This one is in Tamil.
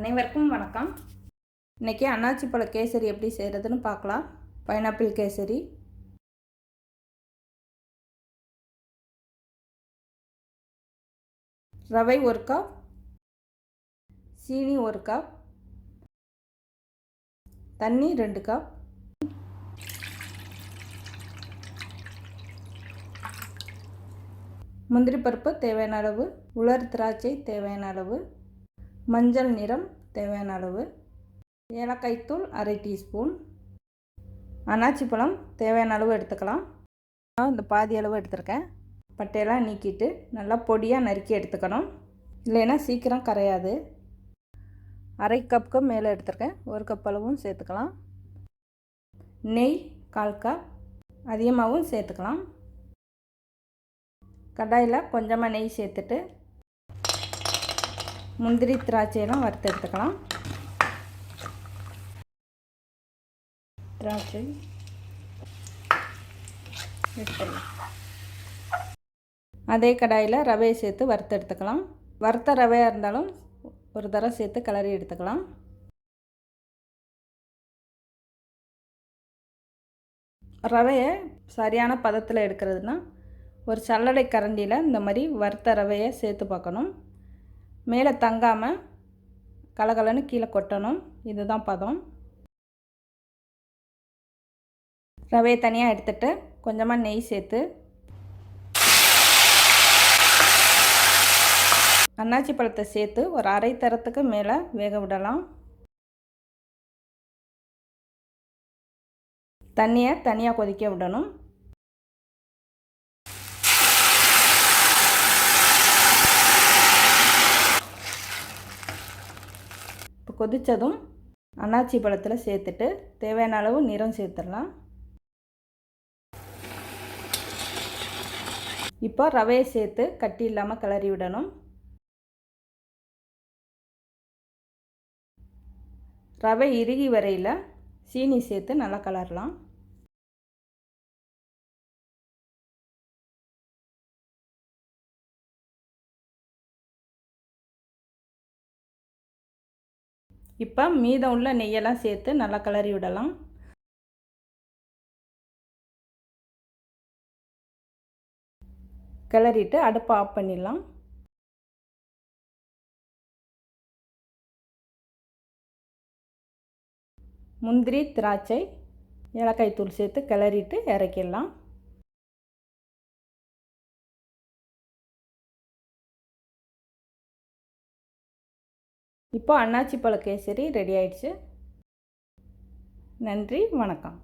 அனைவருக்கும் வணக்கம். இன்றைக்கி அன்னாச்சி பழ கேசரி எப்படி செய்கிறதுன்னு பார்க்கலாம். பைனாப்பிள் கேசரி. ரவை ஒரு கப். சீனி ஒரு கப். தண்ணி ரெண்டு கப். முந்திரி பருப்பு தேவையான அளவு உலர் திராட்சை தேவையான அளவு. மஞ்சள் நிறம் தேவையான அளவு. ஏலக்காய் தூள் அரை டீஸ்பூன். அன்னாச்சி பழம் தேவையான அளவு எடுத்துக்கலாம். நான் இந்த பாதி அளவு எடுத்திருக்கேன். பட்டையெல்லாம் நீக்கிட்டு நல்லா பொடியாக நறுக்கி எடுத்துக்கணும். இல்லைன்னா சீக்கிரம் கரையாது. அரை கப்புக்கு மேலே எடுத்திருக்கேன். ஒரு கப் அளவும் சேர்த்துக்கலாம். நெய் கால் கப் அதிகமாகவும் சேர்த்துக்கலாம். கடாயில் கொஞ்சமாக நெய் சேர்த்துட்டு முந்திரி திராட்சையெல்லாம் வறுத்து எடுத்துக்கலாம். திராட்சை. எடுத்துடலாம் அதே கடாயில் ரவையை சேர்த்து வறுத்து எடுத்துக்கலாம். வறுத்த ரவையாக இருந்தாலும் ஒரு தரம் சேர்த்து கிளறி எடுத்துக்கலாம். ரவையை சரியான பதத்தில் எடுக்கிறதுனா ஒரு சல்லடை கரண்டியில் இந்த மாதிரி வறுத்த ரவையை சேர்த்து பார்க்கணும். மேலே தங்காமல் கலகலன்னு கீழே கொட்டணும். இதுதான் பதம். ரவையை தனியாக எடுத்துகிட்டு கொஞ்சமாக நெய் சேர்த்து அன்னாச்சி பழத்தை சேர்த்து ஒரு அரை தரத்துக்கு மேலே வேக விடலாம். தண்ணியை தனியாக கொதிக்க விடணும். கொதித்ததும் அன்னாச்சி பழத்தில் சேர்த்துட்டு தேவையான அளவு நிறம் சேர்த்துடலாம். இப்போ ரவையை சேர்த்து கட்டி இல்லாமல் கிளறி விடணும். ரவை இறுகி வரையில் சீனி சேர்த்து நல்லா கலரலாம் இப்போ மீதம் உள்ள நெய்யெல்லாம் சேர்த்து நல்லா கிளறி விடலாம். கிளறிட்டு அடுப்பை ஆஃப் பண்ணிடலாம். முந்திரி திராட்சை ஏலக்காய் தூள் சேர்த்து கிளறிட்டு இறக்கிடலாம். இப்போ அன்னாச்சி பழ கேசரி ரெடி ஆயிடுச்சு. நன்றி வணக்கம்.